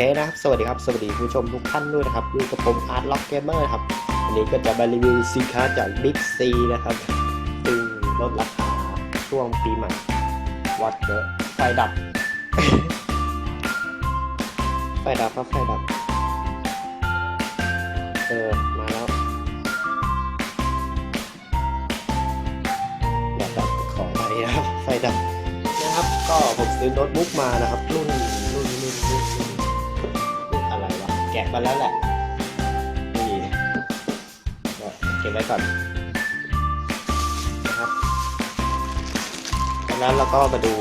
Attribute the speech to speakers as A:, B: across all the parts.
A: คนะครับ สวัสดีครับ สวัสดีผู้ชมทุกท่านด้วยนะครับอยู่กับผมอาร์ตล็อกเกมเมอร์ครับ วันนี้ก็จะมารีวิวสินค้าจาก Big C นะครับ ซึ่งลดราคาช่วงปีใหม่ วัดเยอะไฟดับ ไฟดับครับไฟดับ เออ มาแล้วอย่าดับขอไปนะครับ ไฟดับนะครับ ก็ผมซื้อโน้ตบุ๊กมานะครับ รุ่น กมาแล้วแหละนี่เก็บไว้ก่อนนะครับจากนั้นเราก็มาดู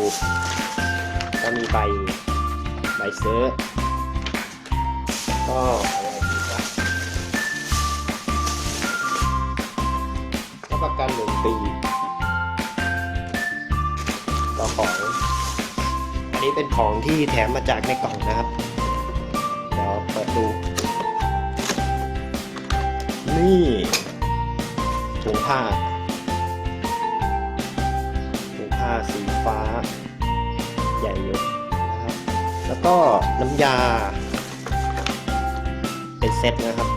A: ก็มีใบใบซื้อก็อะไรอีกวะรับประกันหนึ่งปีต่อของ อันนี้เป็นของที่แถมมาจากในกล่องนะครับ เดี๋ยวเปิดดู นี่ถุงผ้าถุงผ้าสีฟ้า ใหญ่อยู่นะครับ แล้วก็น้ำยา เป็นเซตนะครับ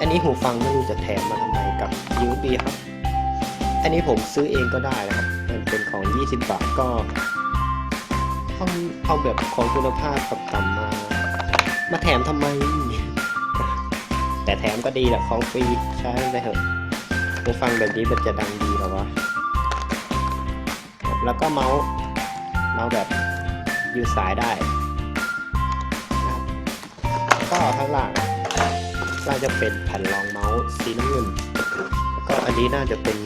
A: อันนี้หูฟังไม่รู้จะแถมมาทำไมกับยูบีครับ อันนี้ผมซื้อเองก็ได้นะครับ มันเป็นของ 20 บาทก็เอาเอาแบบของคุณภาพกับต่ำมา มาแถมทำไม แต่แถมก็ดีแหละของฟรีใช้ไปเถอะหูฟังแบบนี้มันจะดังดีหรอวะ แล้วก็เมาส์เมาส์แบบยืดสายได้ ก็ข้างล่างน่าจะเป็นแผ่นรองเมาส์สีน้ำเงินแล้วก็อันนี้น่าจะเป็น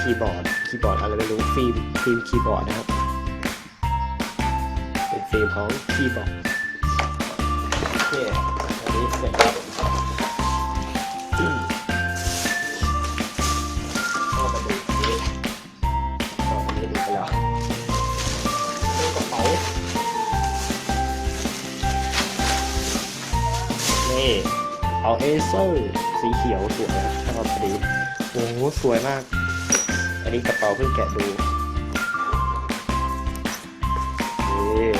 A: คีย์บอร์ดคีย์บอร์ดอะไรไม่รู้ฟิล์มฟิล์มคีย์บอร์ดนะครับ ฟิล์มของคีบอร์ดโอเคอันนี้เสร็จแล้วอืมก็มาดูนนี้ก็อันนี้ดูไปแล้วเป็นกระเป๋านี่เอาเอเซอร์สีเขียวสวยนะชอบพอดีโอ้โหสวยมาก อันนี้กระเป๋าเพิ่งแกะดูนี่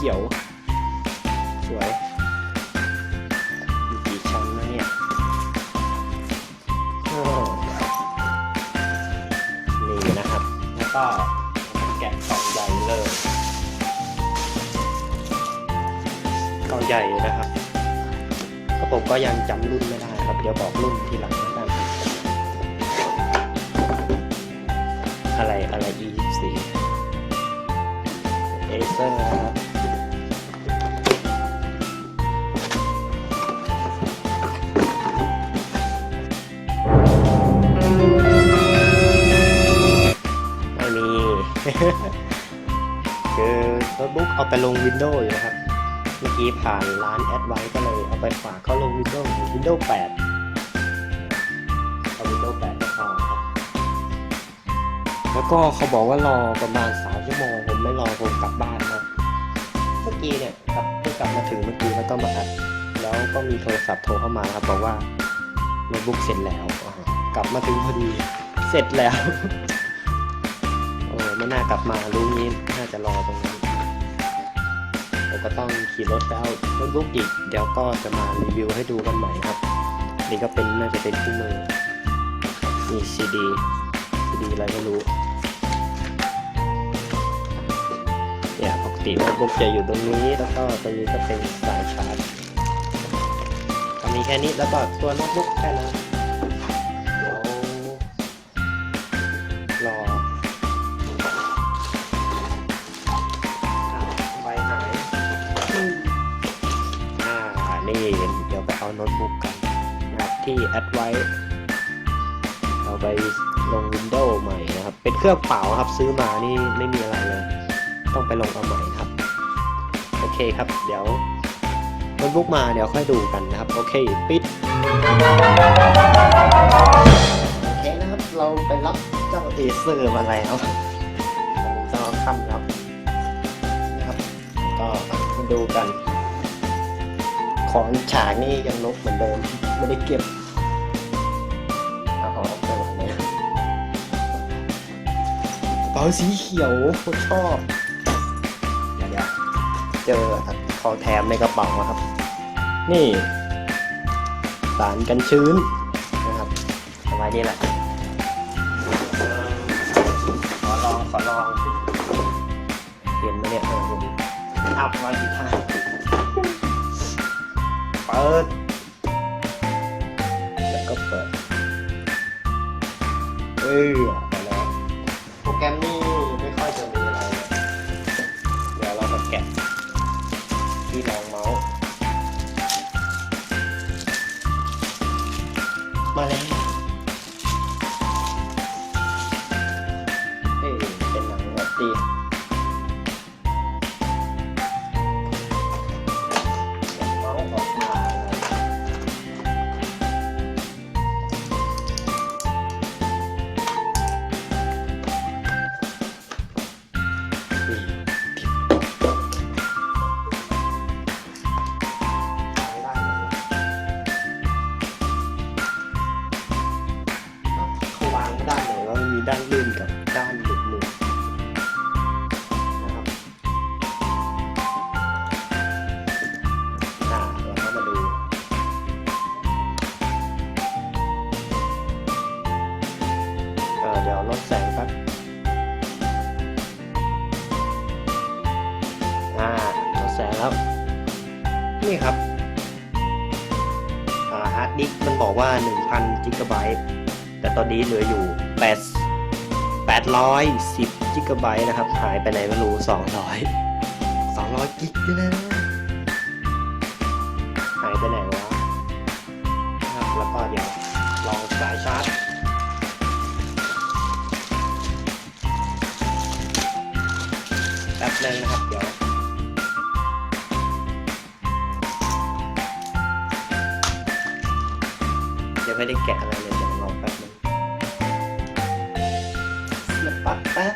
A: เขียว สวยมีกี่ชั้นนะเนี่ยนี่นะครับ แล้วก็แกะกล่องใหญ่เลยกล่องใหญ่นะครับก็ผมก็ยังจำรุ่นไม่ได้ครับ เดี๋ยวบอกรุ่นทีหลังแล้วกันอะไรอะไร E24 Acer นะครับ คือโน้ตบุ๊กเอาไปลง Windows อยู่นะครับ เมื่อกี้ผ่านร้านแอดไว้ก็เลยเอาไปฝากเขาลง Windows Windows 8เอา Windows 8ก็พอครับ แล้วก็เขาบอกว่ารอประมาณ3ชั่วโมง ผมไม่รอผมกลับบ้านนะเมื่อกี้เนี่ยกลับเพิ่งกลับมาถึงเมื่อกี้แล้วก็มาอัดแล้วก็มีโทรศัพท์โทรเข้ามาครับบอกว่าโน้ตบุ๊กเสร็จแล้ว กลับมาถึงพอดี เสร็จแล้ว โอ้ากลับมารู้งี้น่าจะรอตรงนั้นผมก็ต้องขี่รถไปเอาโน้ตบุ๊กอีก เดี๋ยวก็จะมารีวิวให้ดูกันใหม่ครับ นี่ก็เป็นน่าจะเป็นคู่มือนี่ซีดีซีดีอะไรไม่รู้เนี่ยปกติโน้ตบุ๊กจะอยู่ตรงนี้แล้วก็ตรงนี้ก็เป็นสายชาร์จก็มีแค่นี้แล้วก็ตัวโน้ตบุ๊กแค่นั้น แอดไว้เอาไปลง Windows ใหม่นะครับ เป็นเครื่องเปล่าครับซื้อมานี่ไม่มีอะไรเลย ต้องไปลงเอาใหม่ครับ โอเคครับ เดี๋ยวโน้ตบุ๊กมาเดี๋ยวค่อยดูกันนะครับ โอเค ปิด โอเคนะครับ เราไปรับเจ้าเอเซอร์มาแล้วตอค่ำครับนะครับ ก็มาดูกัน ของฉากนี่ยังลบเหมือนเดิม ไม่ได้เก็บ ปหมดเลยก็ป๋าสีเขียวชอบเดี๋ยวๆเจอของแถมในกระเป๋านะครับ นี่สารกันชื้นนะครับประมาณนี้แหละขอลองขอลองเห็นไหมเนี่ยเออเห็นอัพมากี่ท่าเปิด แล้วก็เปิดเออ ไดี๋ยวลดแสงแป๊บอ่าลดแสงแล้ว นี่ครับอ่าฮาร์ดดิสก์มันบอกว่า 1,000จิกะไบต์แต่ตอนนี้เหลืออยู่ 8 810จิกะไบต์นะครับ หายไปไหนไม่รู้ 200 200กิกเลยนะหายไปไหนวะนะครับแล้วก็เดี๋ยวลองสายชาร์จ แป๊บนึงนะครับเดี๋ยวยังไม่ได้แกะอะไรเลยเดี๋ยวลอแป๊บนึงเสียบปลั๊กแป๊บ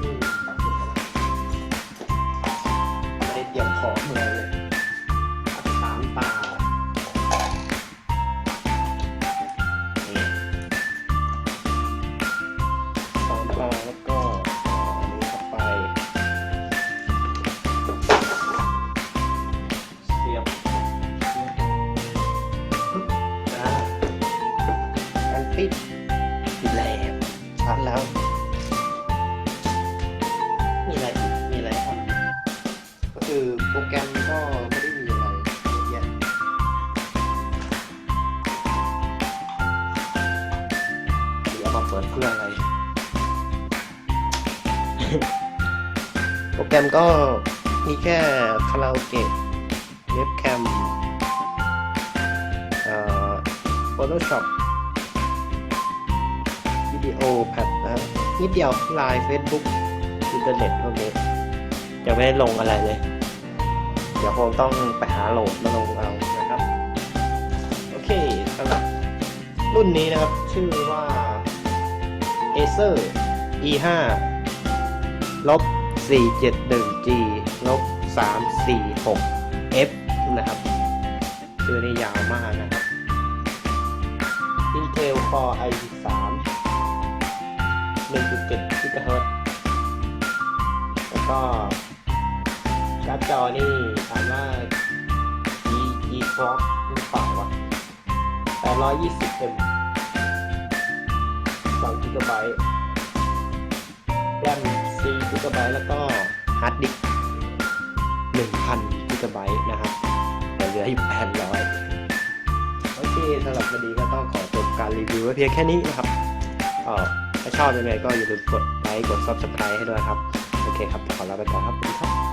A: อืมแป๊บไม่ได้เตรียมของเลย เดี๋ยวมาเปิดเพื่ออะไร โปรแกรมก็มีแค่คาราโอเกะเว็บแคมเอ่อ Photoshop วิดีโอแพดนะนิดเดียวไลน์ Facebook อินเทอร์เน็ตพวกนี้ยังไม่ได้ลงอะไรเลย เดี๋ยวคงต้องไปหาโหลดมาลงเอานะครับ โอเคสำหรับรุ่นนี้นะครับ ชื่อว่า Acer E5 ลบ 471G ลบ 346F นะครับ ชื่อนี้ยาวมากนะครับ Intel Core i3 1.7 GHz แล้วก็การ์ดจอนี่อ่านว่า G G Clock หรือเปล่าวะ 820 M 2 GB แรม4 GB แล้วก็ฮาร์ดดิสก์1,000 GB นะครับแต่เหลืออยู่800 โอเคสำหรับวันนี้ก็ต้องขอจบการรีวิวไว้เพียงแค่นี้นะครับถ้าชอบยังไงก็อย่าลืมกดไลค์กด Subscribe ให้ด้วยครับ โอเคครับ ขอลาไปก่อนครับสวัสดีครับ